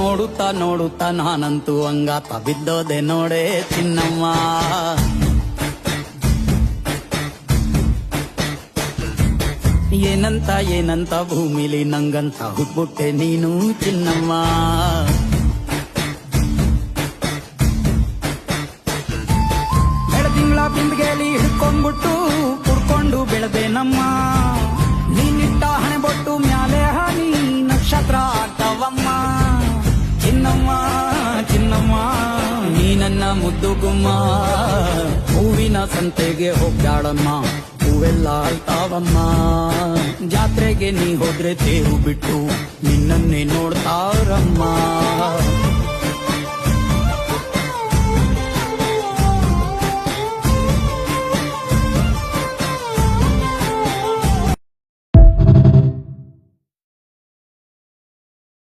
ನೋಡುತ್ತಾ ನೋಡುತ್ತಾ ನಾನಂತೂ ಅಂಗಾತ ಬಿದ್ದೋದೆ ನೋಡೆ ಚಿನ್ನಮ್ಮ. ಏನಂತ ಏನಂತ ಭೂಮಿಲಿ ನಂಗಂತ ಹುಟ್ಬಿಟ್ಟೆ ನೀನು ಚಿನ್ನಮ್ಮ. ಬೆಳದಿಂಗಳ ಬಿಂದ್ಗೆಲಿ ಹಿಡ್ಕೊಂಡ್ಬಿಟ್ಟು ನನ್ನ ಮುದ್ದು ಗುಮ್ಮ. ಹೂವಿನ ಸಂತೆಗೆ ಹೋಗ್ಯಾಳಮ್ಮ ಹೂವೆಲ್ಲ ಅಳ್ತಾವಮ್ಮ. ಜಾತ್ರೆಗೆ ನೀ ಹೋದ್ರೆ ತೇರು ಬಿಟ್ಟು ನಿನ್ನನ್ನೇ ನೋಡ್ತಾರಮ್ಮ